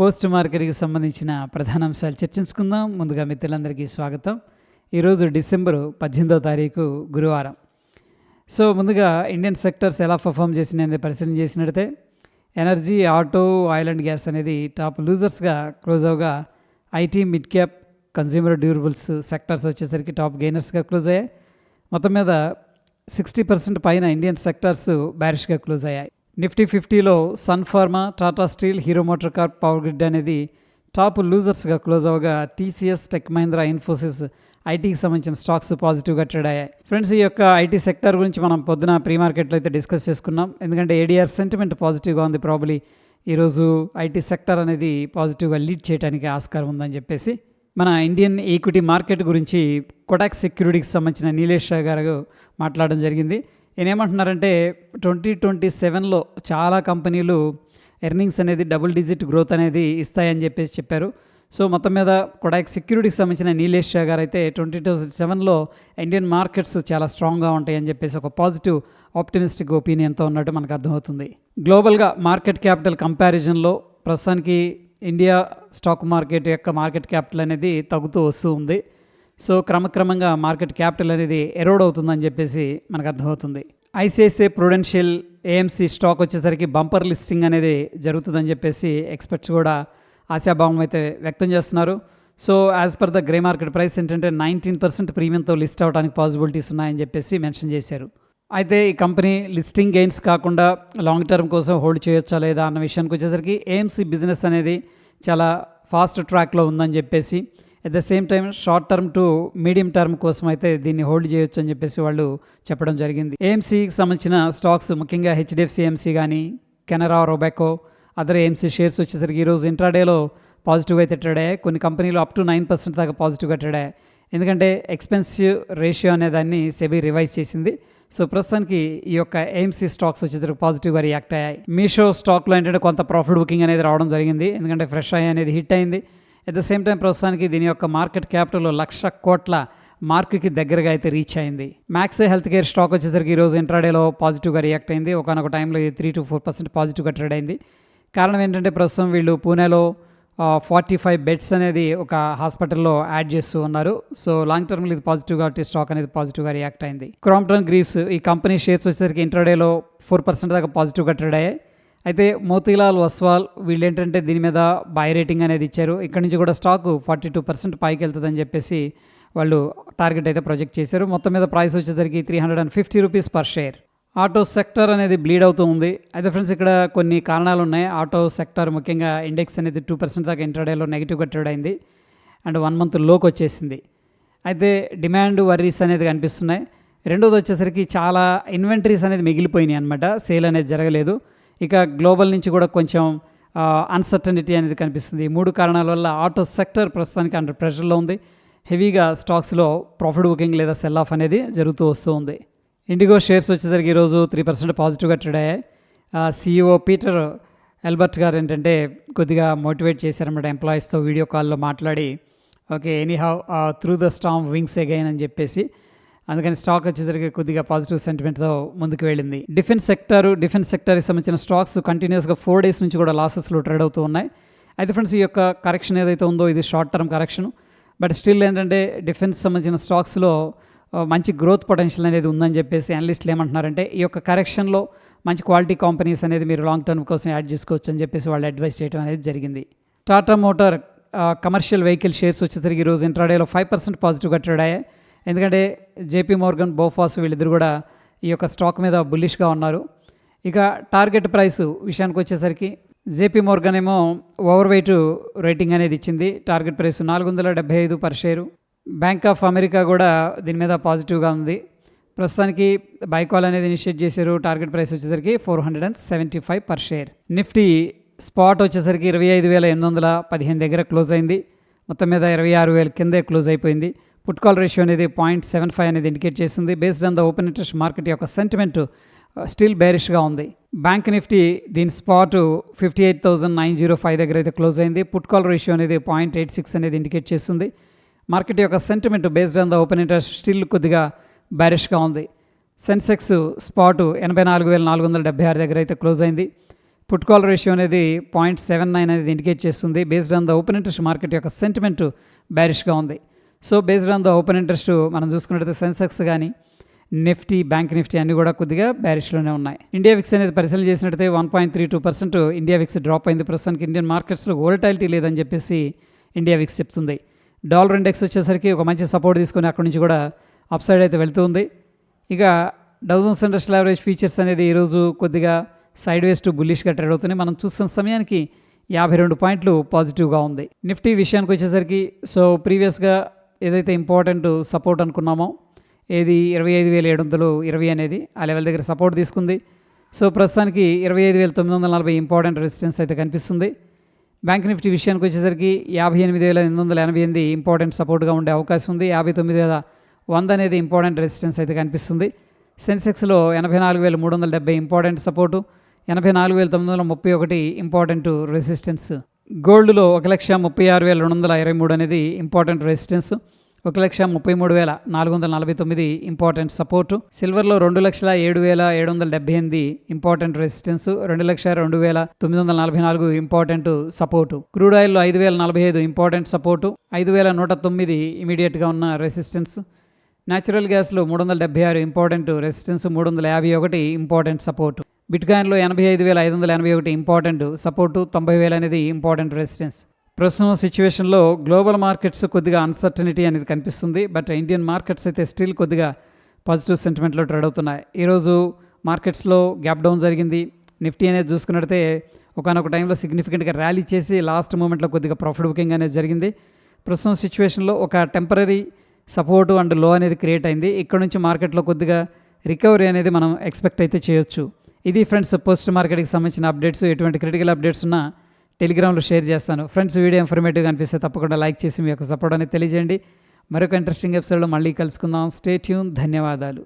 Post మార్కెట్కి సంబంధించిన ప్రధాన అంశాలు చర్చించుకుందాం. ముందుగా మిత్రులందరికీ స్వాగతం. ఈరోజు డిసెంబర్ పద్దెనిమిదో తారీఖు గురువారం. సో ముందుగా ఇండియన్ సెక్టర్స్ ఎలా పర్ఫామ్ చేసినది పరిశీలన చేసినట్టే energy auto oil and gas అనేది టాప్ లూజర్స్గా close అవగా IT mid cap consumer durables sectors వచ్చేసరికి టాప్ గెయినర్స్గా క్లోజ్ అయ్యాయి. మొత్తం మీద సిక్స్టీ పర్సెంట్ పైన ఇండియన్ సెక్టర్స్ బ్యారిష్గా క్లోజ్ అయ్యాయి. నిఫ్టీ ఫిఫ్టీలో Sun Pharma Tata Steel Hero Motor car Power Grid అనేది టాప్ లూజర్స్గా క్లోజ్ అవగా టీసీఎస్ టెక్ మహీంద్రా ఇన్ఫోసిస్ ఐటీకి సంబంధించిన స్టాక్స్ పాజిటివ్గా ట్రేడ్ అయ్యాయి. ఫ్రెండ్స్ ఈ యొక్క ఐటీ సెక్టర్ గురించి మనం పొద్దున ప్రీ మార్కెట్లో అయితే డిస్కస్ చేసుకున్నాం. ఎందుకంటే ఏడీఆర్ సెంటిమెంట్ పాజిటివ్గా ఉంది ప్రాబ్లీ ఈరోజు ఐటీ సెక్టర్ అనేది పాజిటివ్గా లీడ్ చేయడానికి ఆస్కారం ఉందని చెప్పేసి మన ఇండియన్ ఈక్విటీ మార్కెట్ గురించి కొటాక్ సెక్యూరిటీకి సంబంధించిన నీలేష్ గారు మాట్లాడడం జరిగింది. ఏమంటున్నారంటే ట్వంటీ ట్వంటీ సెవెన్లో చాలా కంపెనీలు ఎర్నింగ్స్ అనేది డబుల్ డిజిట్ గ్రోత్ అనేది ఇస్తాయని చెప్పేసి చెప్పారు. సో మొత్తం మీద కొడాక్ సెక్యూరిటీకి సంబంధించిన నీలేష్ షా గారు అయితే ట్వంటీ టూ సెవెన్లో ఇండియన్ మార్కెట్స్ చాలా స్ట్రాంగ్గా ఉంటాయని చెప్పేసి ఒక పాజిటివ్ ఆప్టిమిస్టిక్ ఒపీనియన్తో ఉన్నట్టు మనకు అర్థమవుతుంది. గ్లోబల్గా మార్కెట్ క్యాపిటల్ కంపారిజన్లో ప్రస్తుతానికి ఇండియా స్టాక్ మార్కెట్ యొక్క మార్కెట్ క్యాపిటల్ అనేది తగ్గుతూ వస్తూ ఉంది. సో క్రమక్రమంగా మార్కెట్ క్యాపిటల్ అనేది ఎరోడ్ అవుతుందని చెప్పేసి మనకు అర్థమవుతుంది. ఐసిఐసిఐ ప్రుడెన్షియల్ ఏఎంసీ స్టాక్ వచ్చేసరికి బంపర్ లిస్టింగ్ అనేది జరుగుతుందని చెప్పేసి ఎక్స్పర్ట్స్ కూడా ఆశాభావం అయితే వ్యక్తం చేస్తున్నారు. So as per the grey market price ఏంటంటే నైన్టీన్ పర్సెంట్ ప్రీమియంతో లిస్ట్ అవడానికి పాసిబిలిటీస్ ఉన్నాయని చెప్పేసి మెన్షన్ చేశారు. అయితే ఈ కంపెనీ లిస్టింగ్ గెయిన్స్ కాకుండా లాంగ్ టర్మ్ కోసం హోల్డ్ చేయొచ్చా లేదా అన్న విషయానికి వచ్చేసరికి ఏఎంసీ బిజినెస్ అనేది చాలా ఫాస్ట్ ట్రాక్లో ఉందని చెప్పేసి at the same time short term to medium term కోసం అయితే దీన్ని హోల్డ్ చేయొచ్చు అని చెప్పేసి వాళ్ళు చెప్పడం జరిగింది. ఏఎంసీకి సంబంధించిన స్టాక్స్ ముఖ్యంగా హెచ్డిఎఫ్సి ఎంసీ కానీ Canara Robeco other AMC shares వచ్చేసరికి ఈరోజు ఇంట్రాడేలో పాజిటివ్గా అయితే ట్రేడ్ అయ్యాయి. కొన్ని కంపెనీలు అప్ టు నైన్ పర్సెంట్ దాకా పాజిటివ్గా ట్రేడ్ అయ్యాయి. ఎందుకంటే ఎక్స్పెన్సివ్ రేషియో అనే దాన్ని సెబీ రివైజ్ చేసింది. సో ప్రస్తుతానికి ఈ యొక్క ఎయిమ్సీ స్టాక్స్ వచ్చేసరికి పాజిటివ్గా రియాక్ట్ అయ్యాయి. మీషో స్టాక్లో ఏంటంటే కొంత ప్రాఫిట్ బుకింగ్ అనేది రావడం జరిగింది. ఎందుకంటే ఫ్రెష్ అయ్యి అనేది హిట్ అయింది. అట్ ద సేమ్ టైం ప్రస్తుతానికి దీని యొక్క మార్కెట్ క్యాపిటల్ లక్ష కోట్ల మార్కుకి దగ్గరగా అయితే రీచ్ అయింది. మ్యాక్స్ హెల్త్ కేర్ స్టాక్ వచ్చేసరికి ఈరోజు ఇంట్రాడేలో పాజిటివ్గా రియాక్ట్ అయింది. ఒకనొక టైంలో ఇది త్రీ టు ఫోర్ పర్సెంట్ పాజిటివ్గా ట్రేడ్ అయింది. కారణం ఏంటంటే ప్రస్తుతం వీళ్ళు పూణేలో ఫార్టీ ఫైవ్ బెడ్స్ అనేది ఒక హాస్పిటల్లో యాడ్ చేస్తూ ఉన్నారు. సో లాంగ్ టర్మ్లో ఇది పాజిటివ్ కాబట్టి స్టాక్ అనేది పాజిటివ్గా రియాక్ట్ అయింది. క్రాంప్టన్ గ్రీవ్స్ ఈ కంపెనీ షేర్స్ వచ్చేసరికి ఇంట్రాడేలో ఫోర్ పర్సెంట్ దాకా పాజిటివ్గా ట్రేడ్ అయ్యాయి. అయితే మోతీలాల్ వస్వాల్ వీళ్ళు ఏంటంటే దీని మీద బై రేటింగ్ అనేది ఇచ్చారు. ఇక్కడ నుంచి కూడా స్టాక్ ఫార్టీ టూ పర్సెంట్ పైకి వెళ్తుందని చెప్పేసి వాళ్ళు టార్గెట్ అయితే ప్రొజెక్ట్ చేశారు. మొత్తం మీద ప్రైస్ వచ్చేసరికి three hundred and fifty rupees per share auto sector అనేది బ్లీడ్ అవుతూ ఉంది. అయితే ఫ్రెండ్స్ ఇక్కడ కొన్ని కారణాలు ఉన్నాయి. ఆటో సెక్టర్ ముఖ్యంగా ఇండెక్స్ అనేది టూ పర్సెంట్ దాకా ఇంటర్డేలో నెగిటివ్గా ట్రేడ్ అయింది. అండ్ వన్ మంత్లోకి వచ్చేసింది. అయితే డిమాండ్ వర్రీస్ అనేది కనిపిస్తున్నాయి. రెండోది వచ్చేసరికి చాలా ఇన్వెంటరీస్ అనేది మిగిలిపోయినాయి అనమాట సేల్ అనేది జరగలేదు. ఇక గ్లోబల్ నుంచి కూడా కొంచెం అన్సర్టనిటీ అనేది కనిపిస్తుంది. ఈ మూడు కారణాల వల్ల ఆటో సెక్టర్ ప్రస్తుతానికి అండర్ ప్రెషర్లో ఉంది. హెవీగా స్టాక్స్లో ప్రాఫిట్ బుకింగ్ లేదా సెల్ ఆఫ్ అనేది జరుగుతూ వస్తూ ఉంది. ఇండిగో షేర్స్ వచ్చేసరికి ఈరోజు త్రీ పర్సెంట్ పాజిటివ్గా ట్రేడ్ అయ్యాయి. సీఈఓ పీటర్ ఎల్బర్ట్ గారు ఏంటంటే కొద్దిగా మోటివేట్ చేశారన్నమాట ఎంప్లాయీస్తో వీడియో కాల్లో మాట్లాడి okay anyhow through the storm wings again అని చెప్పేసి అందుకని స్టాక్ వచ్చేసరికి కొద్దిగా పాజిటివ్ సెంటిమెంట్తో ముందుకు వెళ్ళింది. డిఫెన్స్ సెక్టర్ డిఫెన్స్ సెక్టర్కి సంబంధించిన స్టాక్స్ కంటిన్యూస్గా ఫోర్ డేస్ నుంచి కూడా లాసెస్లో ట్రేడ్ అవుతూ ఉన్నాయి. అయితే ఫ్రెండ్స్ ఈ యొక్క కరెక్షన్ ఏదైతే ఉందో ఇది short term correction but still ఏంటంటే డిఫెన్స్ సంబంధించిన స్టాక్స్లో మంచి గ్రోత్ పొటెన్షియల్ అనేది ఉందని చెప్పేసి అనలిస్టులు ఏమంటున్నారంటే ఈ యొక్క కరెక్షన్లో మంచి క్వాలిటీ కంపెనీస్ అనేది మీరు లాంగ్ టర్మ్ కోసం యాడ్ చేసుకోవచ్చు అని చెప్పేసి వాళ్ళు అడ్వైస్ చేయడం అనేది జరిగింది. Tata Motor commercial vehicle shares వచ్చేసరికి ఈరోజు ఇంట్రాడేలో ఫైవ్ పర్సెంట్ పాజిటివ్గా ట్రేడ్ అయ్యాయి. ఎందుకంటే జేపీ మోర్గన్ బోఫాస్ వీళ్ళిద్దరు కూడా ఈ యొక్క స్టాక్ మీద బుల్లిష్గా ఉన్నారు. ఇక టార్గెట్ ప్రైస్ విషయానికి వచ్చేసరికి జేపీ మోర్గన్ ఏమో ఓవర్ వెయిట్ రేటింగ్ అనేది ఇచ్చింది. టార్గెట్ ప్రైస్ నాలుగు వందల డెబ్బై ఐదు per share. Bank of America కూడా దీని మీద పాజిటివ్గా ఉంది. ప్రస్తుతానికి బైకాల్ అనేది ఇనిషియేట్ చేశారు. టార్గెట్ ప్రైస్ వచ్చేసరికి four hundred and seventy five per share. Nifty spot వచ్చేసరికి ఇరవై ఐదు వేల ఎనిమిది వందల పదిహేను దగ్గర క్లోజ్ అయింది. మొత్తం మీద ఇరవై ఆరు వేల కిందే క్లోజ్ అయిపోయింది. పుట్ కాల్ రేషియో అనేది పాయింట్ సెవెన్ ఫైవ్ అనేది ఇండికేట్ చేస్తుంది. Based on the open interest market యొక్క సెంటిమెంట్ స్టిల్ బేరిష్గా ఉంది. బ్యాంక్ నిఫ్టీ దీని spot fifty eight thousand nine zero five దగ్గర అయితే క్లోజ్ అయింది. పుట్ కాల్ రేషియో అనేది పాయింట్ ఎయిట్ సిక్స్ అనేది ఇండికేట్ చేస్తుంది. మార్కెట్ యొక్క sentiment based on the open interest still కొద్దిగా బ్యారిష్గా ఉంది. సెన్సెక్స్ స్పాటు ఎనభై నాలుగు వేల నాలుగు వందల డెబ్బై ఆరు దగ్గర అయితే క్లోజ్ అయింది. పుట్ కాల్ రేషియో అనేది పాయింట్ సెవెన్ నైన్ అనేది ఇండికేట్ చేస్తుంది. Based on the open interest market యొక్క సెంటిమెంట్ బ్యారిష్గా ఉంది. So based on the open interest మనం చూసుకున్నట్టయితే సెన్సెక్స్ కానీ నిఫ్టీ బ్యాంక్ నిఫ్టీ అన్నీ కూడా కొద్దిగా బ్యారిష్లోనే ఉన్నాయి. ఇండియా విక్స్ అనేది పరిశీలన చేసినట్టయితే one point three two percent India VIX drop అయింది. ప్రస్తుతానికి ఇండియన్ మార్కెట్స్లో వోలటాలిటీ లేదని చెప్పేసి ఇండియా విక్స్ చెప్తుంది. డాలర్ ఇండెక్స్ వచ్చేసరికి ఒక మంచి సపోర్ట్ తీసుకొని అక్కడి నుంచి కూడా అప్ సైడ్ అయితే వెళ్తుంది ఇక డౌజన్స్ ఇండస్ట్రియల్ యావరేజ్ ఫీచర్స్ అనేది ఈరోజు కొద్దిగా సైడ్ వేస్ టు బుల్లిష్గా ట్రేడ్ అవుతున్నాయి మనం చూస్తున్న సమయానికి యాభై రెండు పాయింట్లు పాజిటివ్గా ఉంది. నిఫ్టీ విషయానికి వచ్చేసరికి సో ప్రీవియస్గా ఏదైతే ఇంపార్టెంట్ సపోర్ట్ అనుకున్నామో ఏది ఇరవై ఐదు వేల ఏడు వందలు ఇరవై అనేది ఆ లెవెల్ దగ్గర సపోర్ట్ తీసుకుంది. సో ప్రస్తుతానికి ఇరవై ఐదు వేల తొమ్మిది వందల నలభై ఇంపార్టెంట్ రెసిస్టెన్స్ అయితే కనిపిస్తుంది. బ్యాంక్ నిఫ్టీ విషయానికి వచ్చేసరికి యాభై ఎనిమిది వేల ఎనిమిది వందల ఎనభై ఎనిమిది ఇంపార్టెంట్ సపోర్ట్గా ఉండే అవకాశం ఉంది. యాభై తొమ్మిది వేల వంద అనేది ఇంపార్టెంట్ రెసిస్టెన్స్ అయితే కనిపిస్తుంది. సెన్సెక్స్లో ఎనభై నాలుగు వేల మూడు వందల డెబ్బై ఇంపార్టెంట్ సపోర్టు ఎనభై నాలుగు వేల తొమ్మిది వందల ముప్పై ఒకటి ఇంపార్టెంట్ రెసిస్టెన్స్ గోల్డ్లో ఒక లక్ష ముప్పై ఆరు వేల రెండు వందల ఇరవై మూడు అనేది ఇంపార్టెంట్ రెసిస్టెన్స్. ఒక లక్ష ముప్పై మూడు వేల నాలుగు వందల నలభై తొమ్మిది ఇంపార్టెంట్ సపోర్టు. సిల్వర్లో రెండు లక్షల ఏడు వేల ఏడు వందల డెబ్బై ఎనిమిది ఇంపార్టెంట్ రెసిస్టెన్స్. రెండు లక్ష రెండు వేల తొమ్మిది వందల నలభై నాలుగు ఇంపార్టెంట్ సపోర్టు. క్రూడ్ ఆయిల్లో ఐదు వేల నలభై ఐదు ఇంపార్టెంట్ సపోర్టు. ఐదు వేల నూట తొమ్మిది ఇమీడియట్గా ఉన్న రెసిస్టెన్స్. న్యాచురల్ గ్యాస్లో మూడు వందల డెబ్బై ఆరు ఇంపార్టెంట్ రెసిస్టెన్స్. మూడు వందల యాభై ఒకటి ఇంపార్టెంట్ సపోర్టు. బిట్కాయిన్లో ఎనభై ఐదు వేల ఐదు వందల ఎనభై ఒకటి ఇంపార్టెంట్ సపోర్టు తొంభై వేలు అనేది ఇంపార్టెంట్ రెసిస్టెన్స్. ప్రస్తుతం సిచ్యువేషన్లో గ్లోబల్ మార్కెట్స్ కొద్దిగా అన్సర్టనిటీ అనేది కనిపిస్తుంది. బట్ ఇండియన్ మార్కెట్స్ అయితే స్టిల్ కొద్దిగా పాజిటివ్ సెంటిమెంట్లో ట్రేడ్ అవుతున్నాయి. ఈరోజు మార్కెట్స్లో గ్యాప్ డౌన్ జరిగింది. నిఫ్టీ అనేది చూసుకున్నట్టయితే ఒకనొక టైంలో సిగ్నిఫికెంట్గా ర్యాలీ చేసి లాస్ట్ మూమెంట్లో కొద్దిగా ప్రాఫిట్ బుకింగ్ అనేది జరిగింది. ప్రస్తుతం సిచ్యువేషన్లో ఒక టెంపరీ సపోర్టు అండ్లో అనేది క్రియేట్ అయింది. ఇక్కడ నుంచి మార్కెట్లో కొద్దిగా రికవరీ అనేది మనం ఎక్స్పెక్ట్ అయితే చేయొచ్చు. ఇది ఫ్రెండ్స్ పోస్ట్ మార్కెట్కి సంబంధించిన అప్డేట్స్. ఎటువంటి క్రిటికల్ అప్డేట్స్ ఉన్నా టెలిగ్రామ్లో షేర్ చేస్తాను. ఫ్రెండ్స్ వీడియో ఇన్ఫర్మేటివ్గా అనిపిస్తే తప్పకుండా లైక్ చేసి మీ యొక్క సపోర్ట్ అనేది తెలియజేయండి. మరొక ఇంట్రెస్టింగ్ ఎపిసోడ్లో మళ్ళీ కలుసుకుందాం. స్టే ట్యూన్ ధన్యవాదాలు.